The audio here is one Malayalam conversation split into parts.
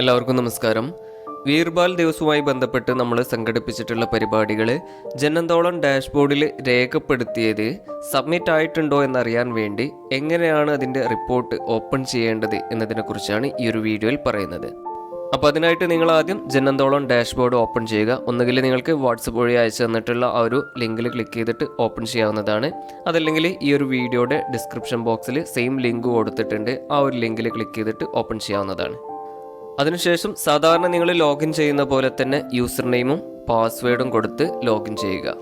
എല്ലാവർക്കും നമസ്കാരം. വീർബാൽ ദിവസവുമായി ബന്ധപ്പെട്ട് നമ്മൾ സംഘടിപ്പിച്ചിട്ടുള്ള പരിപാടികൾ ജനന്തോളം ഡാഷ്ബോർഡിൽ രേഖപ്പെടുത്തിയത് സബ്മിറ്റ് ആയിട്ടുണ്ടോ എന്നറിയാൻ വേണ്ടി എങ്ങനെയാണ് അതിന്റെ റിപ്പോർട്ട് ഓപ്പൺ ചെയ്യേണ്ടത് എന്നതിനെക്കുറിച്ചാണ് ഈ ഒരു വീഡിയോയിൽ പറയുന്നത്. അപ്പോൾ അതിനായിട്ട് നിങ്ങൾ ആദ്യം ജനന്തോളം ഡാഷ്ബോർഡ് ഓപ്പൺ ചെയ്യുക. ഒന്നുകിൽ നിങ്ങൾക്ക് വാട്സപ്പ് വഴി അയച്ചു തന്നിട്ടുള്ള ആ ഒരു ലിങ്കിൽ ക്ലിക്ക് ചെയ്തിട്ട് ഓപ്പൺ ചെയ്യാവുന്നതാണ്. അതല്ലെങ്കിൽ ഈ ഒരു വീഡിയോയുടെ ഡിസ്ക്രിപ്ഷൻ ബോക്സിൽ സെയിം ലിങ്ക് കൊടുത്തിട്ടുണ്ട്. ആ ഒരു ലിങ്കിൽ ക്ലിക്ക് ചെയ്തിട്ട് ഓപ്പൺ ചെയ്യാവുന്നതാണ്. അതിനുശേഷം സാധാരണ നിങ്ങൾ ലോഗിൻ ചെയ്യുന്ന പോലെ തന്നെ യൂസർ നെയിമും പാസ്വേഡും കൊടുത്ത് ലോഗിൻ ചെയ്യുക.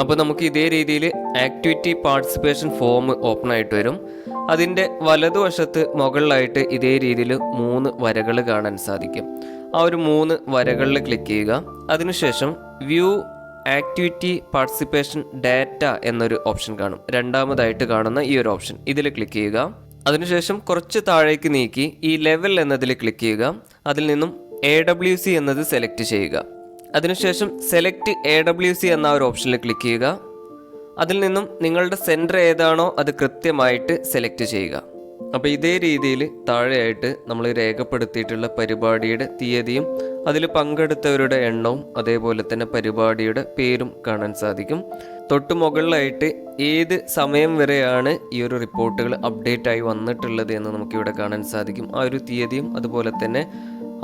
അപ്പോൾ നമുക്ക് ഇതേ രീതിയിൽ ആക്ടിവിറ്റി പാർട്ടിസിപ്പേഷൻ ഫോം ഓപ്പൺ ആയിട്ട് വരും. അതിന്റെ വലതുവശത്ത് മുകളിലായിട്ട് ഇതേ രീതിയിൽ മൂന്ന് വരകൾ കാണാൻ സാധിക്കും. ആ ഒരു മൂന്ന് വരകളിൽ ക്ലിക്ക് ചെയ്യുക. അതിനുശേഷം വ്യൂ ആക്ടിവിറ്റി പാർട്ടിസിപ്പേഷൻ ഡാറ്റ എന്നൊരു ഓപ്ഷൻ കാണും. രണ്ടാമതായിട്ട് കാണുന്ന ഈ ഒരു ഓപ്ഷൻ ഇതിൽ ക്ലിക്ക് ചെയ്യുക. അതിനുശേഷം കുറച്ച് താഴേക്ക് നീക്കി ഈ ലെവൽ എന്നതിൽ ക്ലിക്ക് ചെയ്യുക. അതിൽ നിന്നും എ ഡബ്ല്യു സി എന്നത് സെലക്ട് ചെയ്യുക. അതിനുശേഷം സെലക്ട് എ ഡബ്ല്യു സി എന്ന ഒരു ഓപ്ഷനിൽ ക്ലിക്ക് ചെയ്യുക. അതിൽ നിന്നും നിങ്ങളുടെ സെന്റർ ഏതാണോ അത് കൃത്യമായിട്ട് സെലക്ട് ചെയ്യുക. അപ്പോൾ ഇതേ രീതിയിൽ താഴെയായിട്ട് നമ്മൾ രേഖപ്പെടുത്തിയിട്ടുള്ള പരിപാടിയുടെ തീയതിയും അതിൽ പങ്കെടുത്തവരുടെ എണ്ണവും അതേപോലെ തന്നെ പരിപാടിയുടെ പേരും കാണാൻ സാധിക്കും. തൊട്ട് മുകളിലായിട്ട് ഏത് സമയം വരെയാണ് ഈ ഒരു റിപ്പോർട്ടുകൾ അപ്ഡേറ്റ് ആയി വന്നിട്ടുള്ളത് എന്ന് നമുക്കിവിടെ കാണാൻ സാധിക്കും. ആ ഒരു തീയതിയും അതുപോലെ തന്നെ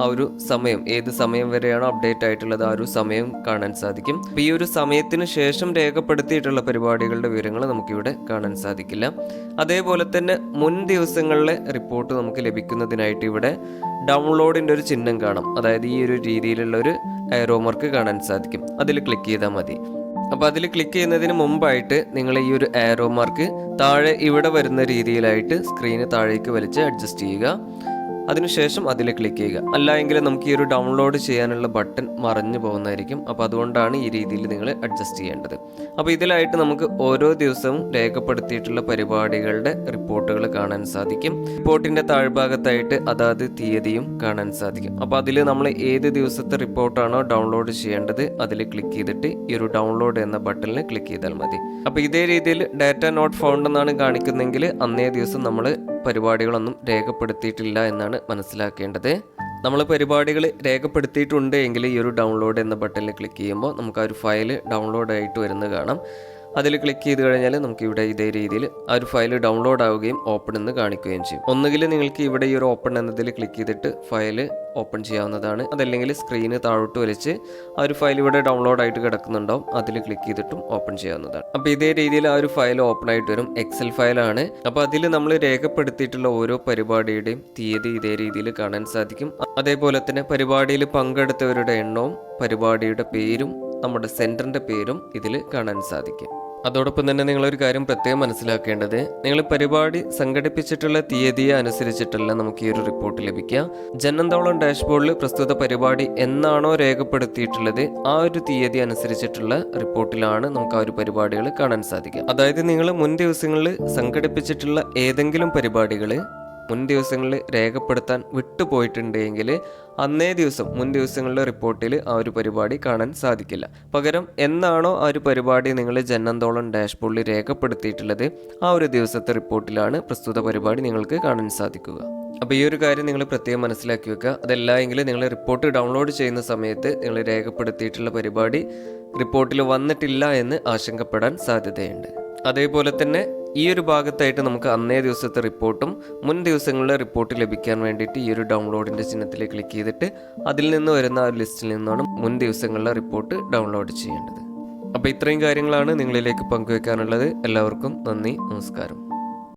ആ ഒരു സമയം ഏത് സമയം വരെയാണോ അപ്ഡേറ്റ് ആയിട്ടുള്ളത് ആ ഒരു സമയം കാണാൻ സാധിക്കും. അപ്പോൾ ഈ ഒരു സമയത്തിന് ശേഷം രേഖപ്പെടുത്തിയിട്ടുള്ള പരിപാടികളുടെ വിവരങ്ങൾ നമുക്കിവിടെ കാണാൻ സാധിക്കില്ല. അതേപോലെ തന്നെ മുൻ ദിവസങ്ങളിലെ റിപ്പോർട്ട് നമുക്ക് ലഭിക്കുന്നതിനായിട്ട് ഇവിടെ ഡൗൺലോഡിന്റെ ഒരു ചിഹ്നം കാണാം. അതായത് ഈ ഒരു രീതിയിലുള്ള ഒരു ഏറോമർക്ക് മാർക്ക് കാണാൻ സാധിക്കും. അതിൽ ക്ലിക്ക് ചെയ്താൽ മതി. അപ്പോൾ അതിൽ ക്ലിക്ക് ചെയ്യുന്നതിന് മുമ്പായിട്ട് നിങ്ങൾ ഈ ഒരു ആരോ മാർക്ക് താഴെ ഇവിടെ വരുന്ന രീതിയിലായിട്ട് സ്ക്രീന് താഴേക്ക് വലിച്ച് അഡ്ജസ്റ്റ് ചെയ്യുക. അതിനുശേഷം അതിൽ ക്ലിക്ക് ചെയ്യുക. അല്ല എങ്കിൽ നമുക്ക് ഈ ഒരു ഡൗൺലോഡ് ചെയ്യാനുള്ള ബട്ടൺ മറഞ്ഞു പോകുന്നതായിരിക്കും. അപ്പോൾ അതുകൊണ്ടാണ് ഈ രീതിയിൽ നിങ്ങൾ അഡ്ജസ്റ്റ് ചെയ്യേണ്ടത്. അപ്പോൾ ഇതിലായിട്ട് നമുക്ക് ഓരോ ദിവസവും രേഖപ്പെടുത്തിയിട്ടുള്ള പരിപാടികളുടെ റിപ്പോർട്ടുകൾ കാണാൻ സാധിക്കും. റിപ്പോർട്ടിന്റെ താഴ്ഭാഗത്തായിട്ട് അതാത് തീയതിയും കാണാൻ സാധിക്കും. അപ്പോൾ അതിൽ നമ്മൾ ഏത് ദിവസത്തെ റിപ്പോർട്ടാണോ ഡൗൺലോഡ് ചെയ്യേണ്ടത് അതിൽ ക്ലിക്ക് ചെയ്തിട്ട് ഈ ഒരു ഡൗൺലോഡ് എന്ന ബട്ടണിൽ ക്ലിക്ക് ചെയ്താൽ മതി. അപ്പോൾ ഇതേ രീതിയിൽ ഡാറ്റ നോട്ട് ഫൗണ്ട് എന്നാണ് കാണിക്കുന്നതെങ്കിൽ അന്നേ ദിവസം നമ്മൾ പരിപാടികളൊന്നും രേഖപ്പെടുത്തിയിട്ടില്ല എന്നാണ് മനസ്സിലാക്കേണ്ടത്. നമ്മൾ പരിപാടികൾ രേഖപ്പെടുത്തിയിട്ടുണ്ട് എങ്കിൽ ഈ ഒരു ഡൗൺലോഡ് എന്ന ബട്ടണിൽ ക്ലിക്ക് ചെയ്യുമ്പോൾ നമുക്ക് ആ ഒരു ഫയൽ ഡൗൺലോഡ് ആയിട്ട് വരുന്നത് കാണാം. അതിൽ ക്ലിക്ക് ചെയ്ത് കഴിഞ്ഞാൽ നമുക്ക് ഇവിടെ ഇതേ രീതിയിൽ ആ ഒരു ഫയൽ ഡൗൺലോഡ് ആവുകയും ഓപ്പൺ എന്ന് കാണിക്കുകയും ചെയ്യും. ഒന്നുകിൽ നിങ്ങൾക്ക് ഇവിടെ ഈ ഒരു ഓപ്പൺ എന്നതിൽ ക്ലിക്ക് ചെയ്തിട്ട് ഫയൽ ഓപ്പൺ ചെയ്യാവുന്നതാണ്. അതല്ലെങ്കിൽ സ്ക്രീന് താഴോട്ട് വലിച്ച് ആ ഒരു ഫയൽ ഇവിടെ ഡൗൺലോഡ് ആയിട്ട് കിടക്കുന്നുണ്ടാവും. അതിൽ ക്ലിക്ക് ചെയ്തിട്ടും ഓപ്പൺ ചെയ്യാവുന്നതാണ്. അപ്പോൾ ഇതേ രീതിയിൽ ആ ഒരു ഫയൽ ഓപ്പൺ ആയിട്ട് വരും. എക്സൽ ഫയലാണ് അപ്പോൾ അതിൽ നമ്മൾ രേഖപ്പെടുത്തിയിട്ടുള്ള ഓരോ പരിപാടിയുടെയും തീയതി ഇതേ രീതിയിൽ കാണാൻ സാധിക്കും. അതേപോലെ തന്നെ പരിപാടിയിൽ പങ്കെടുത്തവരുടെ എണ്ണവും പരിപാടിയുടെ പേരും നമ്മുടെ സെന്ററിന്റെ പേരും ഇതിൽ കാണാൻ സാധിക്കും. അതോടൊപ്പം തന്നെ നിങ്ങളൊരു കാര്യം പ്രത്യേകം മനസ്സിലാക്കേണ്ടത്. നിങ്ങൾ പരിപാടി സംഘടിപ്പിച്ചിട്ടുള്ള തീയതിയെ അനുസരിച്ചിട്ടല്ല നമുക്ക് ഈ ഒരു റിപ്പോർട്ട് ലഭിക്കുക. ജനന്തോളം ഡാഷ്ബോർഡിൽ പ്രസ്തുത പരിപാടി എന്നാണോ രേഖപ്പെടുത്തിയിട്ടുള്ളത് ആ ഒരു തീയതി അനുസരിച്ചിട്ടുള്ള റിപ്പോർട്ടിലാണ് നമുക്ക് ആ ഒരു പരിപാടികൾ കാണാൻ സാധിക്കുക. അതായത് നിങ്ങൾ മുൻ ദിവസങ്ങളിൽ സംഘടിപ്പിച്ചിട്ടുള്ള ഏതെങ്കിലും പരിപാടികൾ മുൻ ദിവസങ്ങളിൽ രേഖപ്പെടുത്താൻ വിട്ടുപോയിട്ടുണ്ടെങ്കിൽ അന്നേ ദിവസം മുൻ ദിവസങ്ങളിലെ റിപ്പോർട്ടിൽ ആ ഒരു പരിപാടി കാണാൻ സാധിക്കില്ല. പകരം എന്നാണോ ആ ഒരു പരിപാടി നിങ്ങൾ ജന്നന്തോളം ഡാഷ്ബോർഡിൽ രേഖപ്പെടുത്തിയിട്ടുള്ളത് ആ ഒരു ദിവസത്തെ റിപ്പോർട്ടിലാണ് പ്രസ്തുത പരിപാടി നിങ്ങൾക്ക് കാണാൻ സാധിക്കുക. അപ്പോൾ ഈ ഒരു കാര്യം നിങ്ങൾ പ്രത്യേകം മനസ്സിലാക്കി വെക്കുക. അതല്ല എങ്കിൽ നിങ്ങൾ റിപ്പോർട്ട് ഡൗൺലോഡ് ചെയ്യുന്ന സമയത്ത് നിങ്ങൾ രേഖപ്പെടുത്തിയിട്ടുള്ള പരിപാടി റിപ്പോർട്ടിൽ വന്നിട്ടില്ല എന്ന് ആശങ്കപ്പെടാൻ സാധ്യതയുണ്ട്. അതേപോലെ തന്നെ ഈ ഒരു ഭാഗത്തായിട്ട് നമുക്ക് അന്നേ ദിവസത്തെ റിപ്പോർട്ടും മുൻ ദിവസങ്ങളിലെ റിപ്പോർട്ട് ലഭിക്കാൻ വേണ്ടിയിട്ട് ഈ ഒരു ഡൗൺലോഡിന്റെ ചിഹ്നത്തിൽ ക്ലിക്ക് ചെയ്തിട്ട് അതിൽ നിന്ന് വരുന്ന ആ ലിസ്റ്റിൽ നിന്നാണ് മുൻ ദിവസങ്ങളിലെ റിപ്പോർട്ട് ഡൗൺലോഡ് ചെയ്യേണ്ടത്. അപ്പോൾ ഇത്രയും കാര്യങ്ങളാണ് നിങ്ങളിലേക്ക് പങ്കുവെക്കാനുള്ളത്. എല്ലാവർക്കും നന്ദി നമസ്കാരം.